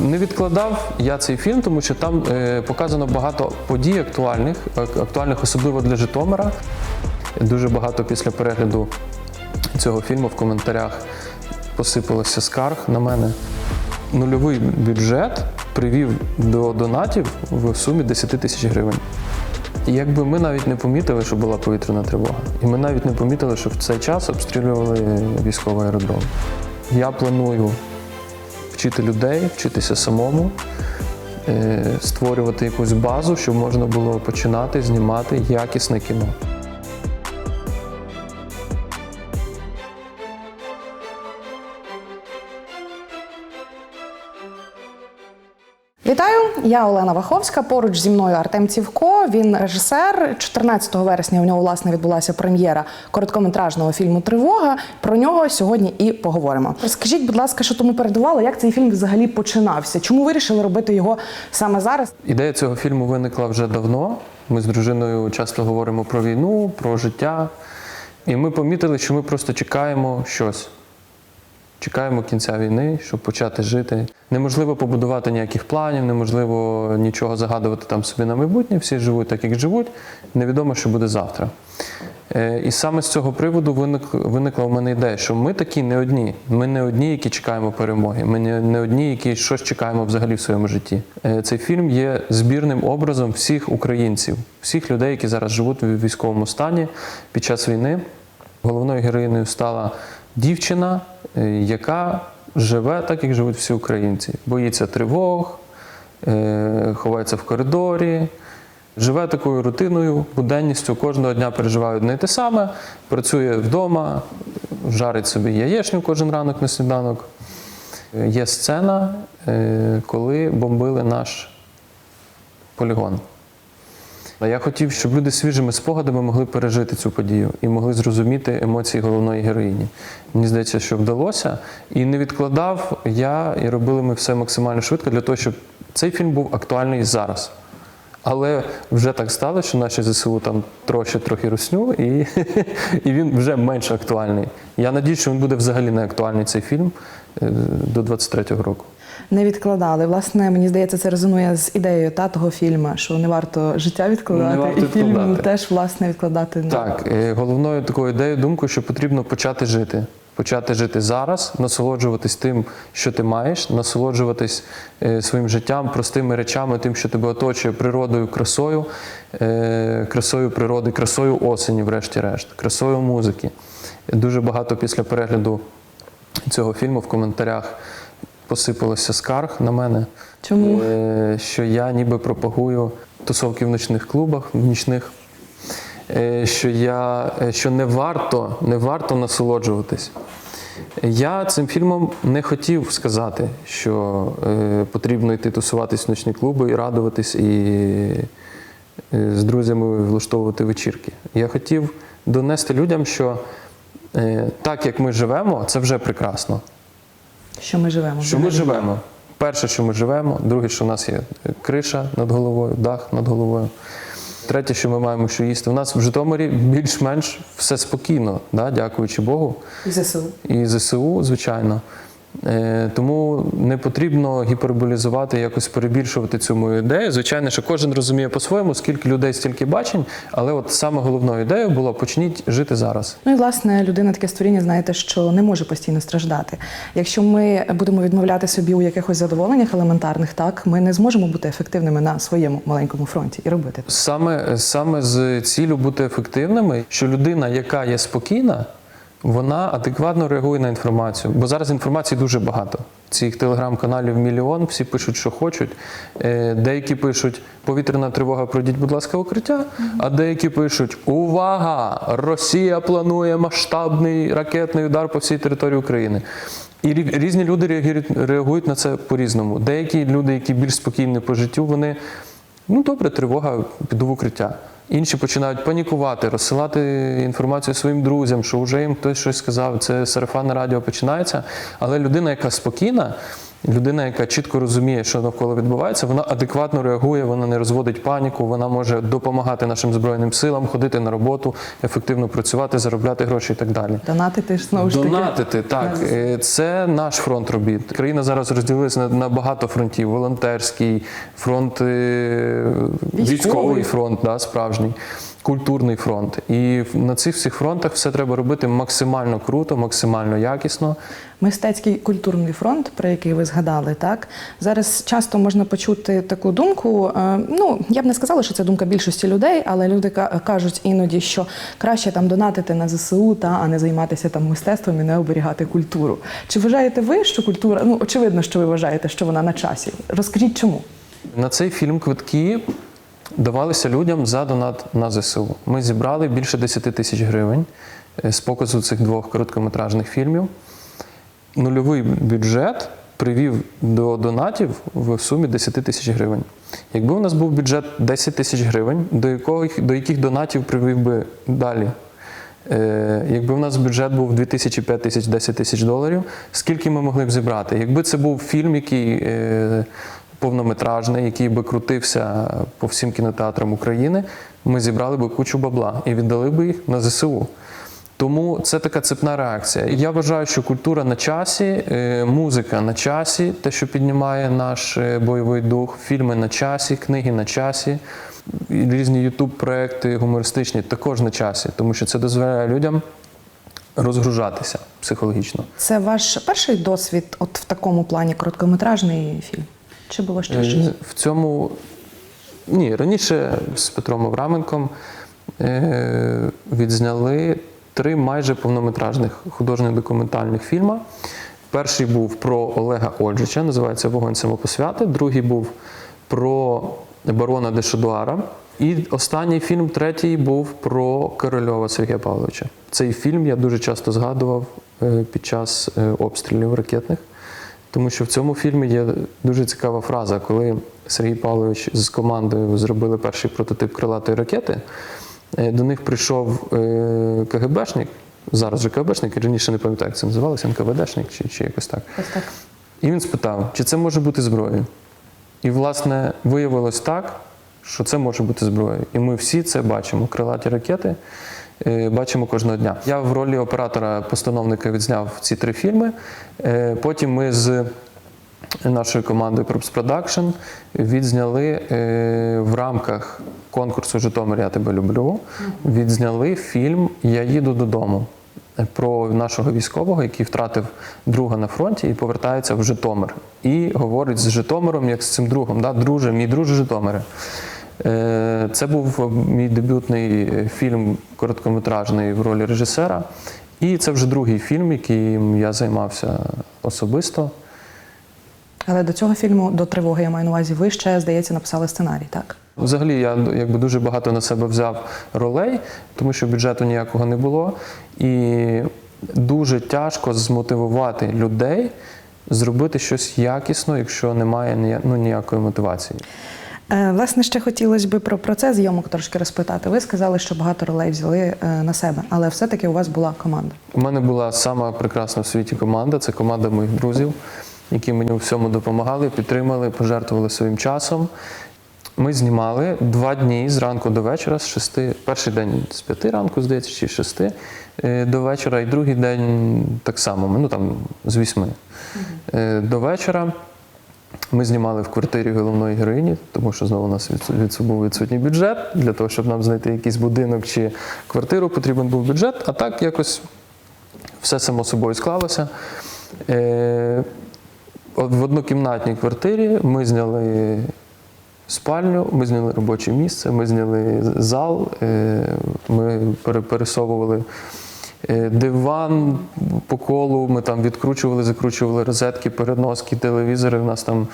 Не відкладав я цей фільм, тому що там е, показано багато подій актуальних, актуальних особливо для Житомира. Дуже багато після перегляду цього фільму в коментарях посипалося скарг на мене. Нульовий бюджет привів до донатів в сумі 10 тисяч гривень. І якби ми навіть не помітили, що була повітряна тривога, і ми навіть не помітили, що в цей час обстрілювали військовий аеродром. Я планую вчити людей, вчитися самому, е, створювати якусь базу, щоб можна було починати знімати якісне кіно. Я Олена Ваховська. Поруч зі мною Артем Цівко. Він режисер. 14 вересня у нього власне відбулася прем'єра короткометражного фільму Тривога. Про нього сьогодні і поговоримо. Розкажіть, будь ласка, що тому передувало, як цей фільм взагалі починався? Чому вирішили робити його саме зараз? Ідея цього фільму виникла вже давно. Ми з дружиною часто говоримо про війну, про життя. І ми помітили, що ми просто чекаємо щось. Чекаємо кінця війни, щоб почати жити. Неможливо побудувати ніяких планів, неможливо нічого загадувати там собі на майбутнє. Всі живуть так, як живуть. Невідомо, що буде завтра. Е, І саме з цього приводу виник, виникла в мене ідея, що ми такі не одні. Ми не одні, які чекаємо перемоги. Ми не, не одні, які щось чекаємо взагалі в своєму житті. Е, Цей фільм є збірним образом всіх українців, всіх людей, які зараз живуть в військовому стані під час війни. Головною героїною стала дівчина, е, яка живе так, як живуть всі українці. Боїться тривог, е, ховається в коридорі, живе такою рутиною, буденністю, кожного дня переживає одне і те саме, працює вдома, жарить собі яєчню кожен ранок на сніданок. Е, Є сцена, коли бомбили наш полігон. А Я хотів, щоб люди свіжими спогадами могли пережити цю подію і могли зрозуміти емоції головної героїні. Мені здається, що вдалося. І не відкладав я, і робили ми все максимально швидко для того, щоб цей фільм був актуальний зараз. Але вже так стало, що наші ЗСУ там трохи трохи русню, і, і він вже менш актуальний. Я надіюсь, що він буде взагалі не актуальний цей фільм е, до 23-го року. Не відкладали. Власне, мені здається, це резонує з ідеєю та того фільму, що не варто життя відкладати, Не варто і фільм теж власне відкладати. Так, е, головною такою ідеєю, думкою, що потрібно почати жити. Почати жити зараз, насолоджуватись тим, що ти маєш, насолоджуватись е, своїм життям, простими речами, тим, що тебе оточує природою, красою, е, красою природи, красою осені, врешті-решт, красою музики. Дуже багато після перегляду цього фільму в коментарях посипалося скарг на мене, Чому? е, що я ніби пропагую тусовки в нічних клубах, в нічних е, що я е, що не варто, не варто насолоджуватись. Я цим фільмом не хотів сказати, що е, потрібно йти тусуватись в ночні клуби і радуватись і е, з друзями влаштовувати вечірки. Я хотів донести людям, що е, так як ми живемо, це вже прекрасно. Що ми живемо? Що ми живемо. Перше, що ми живемо, друге, що в нас є криша над головою, дах над головою. Третє, що ми маємо що їсти. У нас в Житомирі більш-менш все спокійно, да, дякуючи Богу. І ЗСУ. І ЗСУ, звичайно. Е, Тому не потрібно гіперболізувати, якось перебільшувати цю мою ідею. Звичайно, що кожен розуміє по-своєму, скільки людей, стільки бачень, але от саме головною ідеєю було почніть жити зараз. Ну і власне людина таке створіння, знаєте, що не може постійно страждати. Якщо ми будемо відмовляти собі у якихось задоволеннях елементарних, так ми не зможемо бути ефективними на своєму маленькому фронті і робити. Саме, саме з цілю бути ефективними, що людина, яка є спокійна, вона адекватно реагує на інформацію. Бо зараз інформації дуже багато. Цих телеграм-каналів мільйон, всі пишуть, що хочуть. Е, Деякі пишуть повітряна тривога, пройдіть, будь ласка, укриття. А деякі пишуть: Увага! Росія планує масштабний ракетний удар по всій території України. І рі- різні люди реагують на це по-різному. Деякі люди, які більш спокійні по життю, вони ну добре, тривога, піду в укриття. Інші починають панікувати, розсилати інформацію своїм друзям, що вже їм хтось щось сказав. Це сарафанне радіо починається. Але людина, яка спокійна, Людина, яка чітко розуміє, що навколо відбувається, вона адекватно реагує, вона не розводить паніку, вона може допомагати нашим збройним силам, ходити на роботу, ефективно працювати, заробляти гроші і так далі. Донатити ж знову ж таки. Донатити, так. Е, Це наш фронт робіт. Країна зараз розділилася на, багато фронтів: волонтерський, фронт, е, Військовий. військовий фронт, да, справжній, культурний фронт. І на цих всіх фронтах все треба робити максимально круто, максимально якісно. Мистецький культурний фронт, про який ви згадали, так зараз часто можна почути таку думку. е, Ну я б не сказала, що це думка більшості людей, але люди кажуть іноді, що краще там донатити на ЗСУ, та а не займатися там мистецтвом і не оберігати культуру. Чи вважаєте ви, що культура? Ну очевидно, що ви вважаєте, що вона на часі. Розкажіть, чому? На цей фільм квитки давалися людям за донат на ЗСУ. Ми зібрали більше 10 тисяч гривень е, з показу цих двох короткометражних фільмів. Нульовий бюджет привів до донатів в сумі 10 тисяч гривень. Якби у нас був бюджет 10 тисяч гривень, до, яких, до яких донатів привів би далі? Е, якби у нас бюджет був 2 тисячі, 5 тисяч, 10 тисяч доларів, скільки ми могли б зібрати? Якби це був фільм, який е, повнометражний, який би крутився по всім кінотеатрам України, ми зібрали б кучу бабла і віддали б їх на ЗСУ. Тому це така цепна реакція. Я вважаю, що культура на часі, е, музика на часі, те, що піднімає наш е, бойовий дух, фільми на часі, книги на часі, різні ютуб-проекти гумористичні також на часі, тому що це дозволяє людям розгружатися психологічно. Це ваш перший досвід, от в такому плані короткометражний фільм? Чи було ще щось? Е, В цьому ні, раніше з Петром Авраменком е, відзняли три майже повнометражних художньо-документальних фільми. Перший був про Олега Ольжича, називається Вогонь самопосвяти. Другий був про барона Дешодуара. І останній фільм, третій, був про Корольова Сергія Павловича. Цей фільм я дуже часто згадував е, під час обстрілів ракетних. Тому що в цьому фільмі є дуже цікава фраза, коли Сергій Павлович з командою зробили перший прототип крилатої ракети. е, До них прийшов е, КГБшник, зараз же КГБшник, я раніше не пам'ятаю, як це називалося, НКВДшник чи, чи якось так. Ось так. І він спитав, чи це може бути зброєю. І, власне, виявилось так, що це може бути зброєю. І ми всі це бачимо. Крилаті ракети бачимо кожного дня. Я в ролі оператора-постановника відзняв ці три фільми. Е, Потім ми з нашою командою Corps Production відзняли е, в рамках конкурсу Житомир, я тебе люблю. Відзняли фільм Я їду додому про нашого військового, який втратив друга на фронті і повертається в Житомир. І говорить з Житомиром, як з цим другом. Да? Друже, мій друже Житомире. Е, Це був мій дебютний е, фільм короткометражний в ролі режисера. І це вже другий фільм, яким я займався особисто. Але до цього фільму, до тривоги, я маю на увазі, ви ще, здається, написали сценарій, так? Взагалі, я якби дуже багато на себе взяв ролей, тому що бюджету ніякого не було. І дуже тяжко змотивувати людей зробити щось якісно, якщо немає ну, ніякої мотивації. Е, Власне, ще хотілося б про процес зйомок трошки розпитати. Ви сказали, що багато ролей взяли е, на себе, але все-таки у вас була команда. У мене була сама прекрасна в світі команда. Це команда моїх друзів, які мені у всьому допомагали, підтримали, пожертвували своїм часом. Ми знімали два дні з ранку до вечора, з шести. Перший день з п'яти ранку, здається, чи шести е, до вечора, і другий день так само, ну там з вісьми Е, до вечора. Ми знімали в квартирі головної героїні, тому що знову у нас відсу- був відсутній бюджет. Для того, щоб нам знайти якийсь будинок чи квартиру, потрібен був бюджет, а так якось все само собою склалося. Е, в однокімнатній квартирі ми зняли спальню, ми зняли робоче місце, ми зняли зал, е, ми пересовували диван по колу, ми там відкручували, закручували розетки, переноски, телевізори. У нас там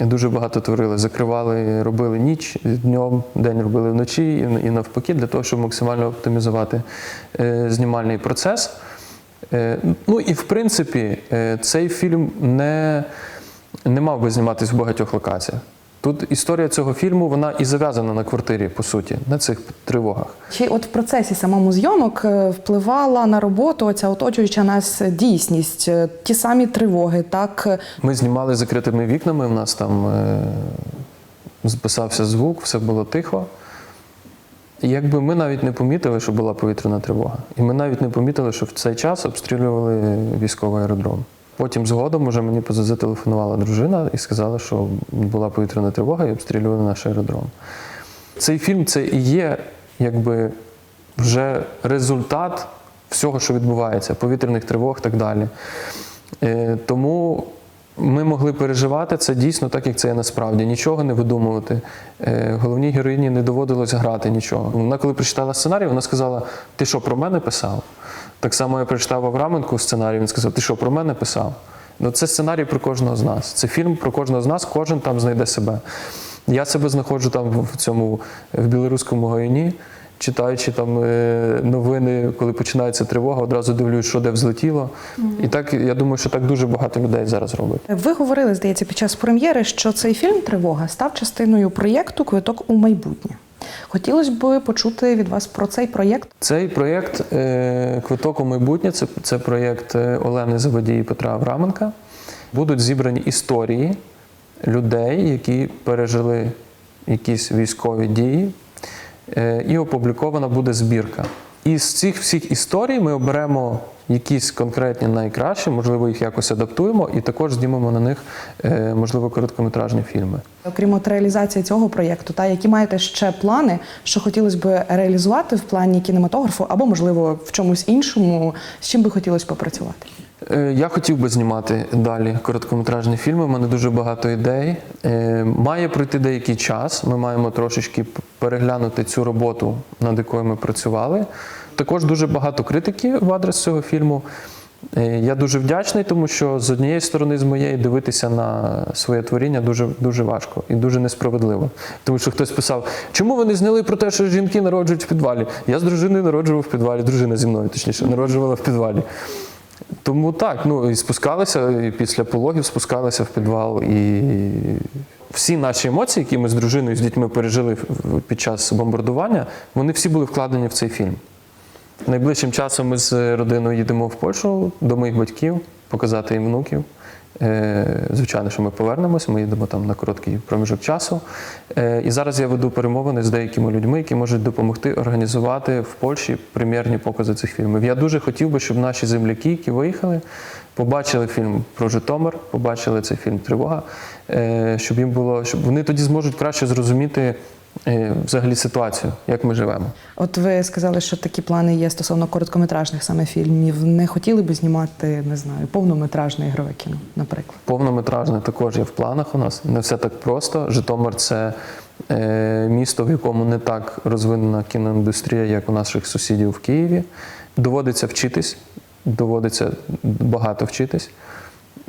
дуже багато творили. Закривали, робили ніч днем, день робили вночі і, навпаки, для того, щоб максимально оптимізувати е, знімальний процес. Е, Ну і в принципі, е, цей фільм не, не мав би зніматись в багатьох локаціях. Тут історія цього фільму вона і зав'язана на квартирі, по суті, на цих тривогах. Чи от в процесі самому зйомок е, впливала на роботу оця оточуюча нас дійсність, е, ті самі тривоги, так Ми знімали закритими вікнами, у нас там е, записався звук, все було тихо. І якби ми навіть не помітили, що була повітряна тривога. І ми навіть не помітили, що в цей час обстрілювали військовий аеродром. Потім згодом уже мені зателефонувала дружина і сказала, що була повітряна тривога і обстрілювали наш аеродром. Цей фільм це і є якби вже результат всього, що відбувається, повітряних тривог і так далі. Е, Тому ми могли переживати це дійсно так, як це є насправді. Нічого не видумувати. Е, Головній героїні не доводилось грати нічого. Вона, коли прочитала сценарій, вона сказала: Ти що про мене писав? Так само я прочитав Авраменку сценарій, він сказав, ти що про мене писав? Ну, це сценарій про кожного з нас. Це фільм про кожного з нас, кожен там знайде себе. Я себе знаходжу там в цьому в білоруському гайні, читаючи там е, новини, коли починається тривога, одразу дивлюсь, що де взлетіло. І так я думаю, що так дуже багато людей зараз робить. ви говорили, здається, під час прем'єри, що цей фільм Тривога став частиною проєкту Квиток у майбутнє. Хотілося б почути від вас про цей проєкт. Цей проєкт е, Квиток у майбутнє це, це проєкт е, Олени Заводії Петра Авраменка. Будуть зібрані історії людей, які пережили якісь військові дії, е, і опублікована буде збірка. І з цих всіх історій ми оберемо якісь конкретні найкращі, можливо, їх якось адаптуємо, і також знімемо на них, е, можливо, короткометражні фільми. Окрім от реалізації цього проєкту, та які маєте ще плани, що хотілося б реалізувати в плані кінематографу, або можливо в чомусь іншому, з чим би хотілося попрацювати? Е, Я хотів би знімати далі короткометражні фільми. У мене дуже багато ідей. Е, Має пройти деякий час. Ми маємо трошечки переглянути цю роботу, над якою ми працювали. Також дуже багато критики в адрес цього фільму. Е, Я дуже вдячний, тому що з однієї сторони, з моєї, дивитися на своє творіння дуже, дуже важко і дуже несправедливо. Тому що хтось писав, чому ви не зняли про те, що жінки народжують в підвалі? Я з дружиною народжував в підвалі, дружина зі мною, точніше, народжувала в підвалі. Тому так, ну і спускалися, і після пологів спускалися в підвал. І всі наші емоції, які ми з дружиною, з дітьми пережили під час бомбардування, вони всі були вкладені в цей фільм. Найближчим часом ми з родиною їдемо в Польщу до моїх батьків, показати їм внуків. Е, Звичайно, що ми повернемось, ми їдемо там на короткий проміжок часу. Е, І зараз я веду перемовини з деякими людьми, які можуть допомогти організувати в Польщі прем'єрні покази цих фільмів. Я дуже хотів би, щоб наші земляки, які виїхали, побачили фільм про Житомир, побачили цей фільм Тривога, е, щоб їм було, щоб вони тоді зможуть краще зрозуміти взагалі ситуацію, як ми живемо. От ви сказали, що такі плани є стосовно короткометражних саме фільмів. Не хотіли би знімати, не знаю, повнометражне ігрове кіно, наприклад. Повнометражне також є в планах у нас. Не все так просто. Житомир це е, місто, в якому не так розвинена кіноіндустрія, як у наших сусідів в Києві. Доводиться вчитись, доводиться багато вчитись.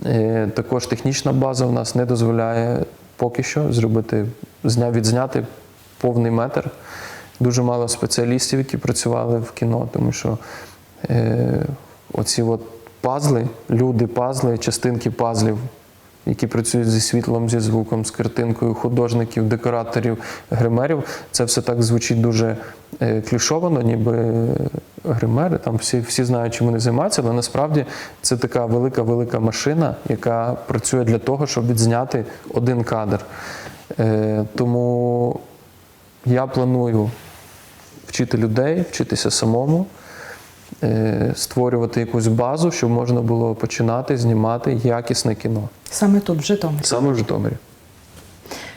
Е, також технічна база у нас не дозволяє поки що зробити, зня, відзняти повний метр. Дуже мало спеціалістів, які працювали в кіно, тому що е, оці от пазли, люди, пазли, частинки пазлів, які працюють зі світлом, зі звуком, з картинкою, художників, декораторів, гримерів, це все так звучить дуже е, клішовано, ніби гримери, там всі, всі знають, чим вони займаються, але насправді це така велика-велика машина, яка працює для того, щоб відзняти один кадр. Е, тому я планую вчити людей, вчитися самому, е, створювати якусь базу, щоб можна було починати знімати якісне кіно. Саме тут, в Житомирі. Саме в Житомирі.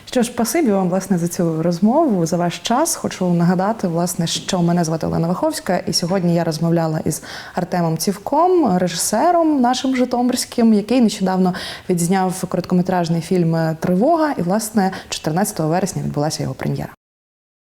Що ж, спасибі вам власне за цю розмову, за ваш час. Хочу нагадати, власне, що мене звати Олена Ваховська, і сьогодні я розмовляла із Артемом Цівком, режисером нашим Житомирським, який нещодавно відзняв короткометражний фільм Тривога. І, власне, 14 вересня відбулася його прем'єра.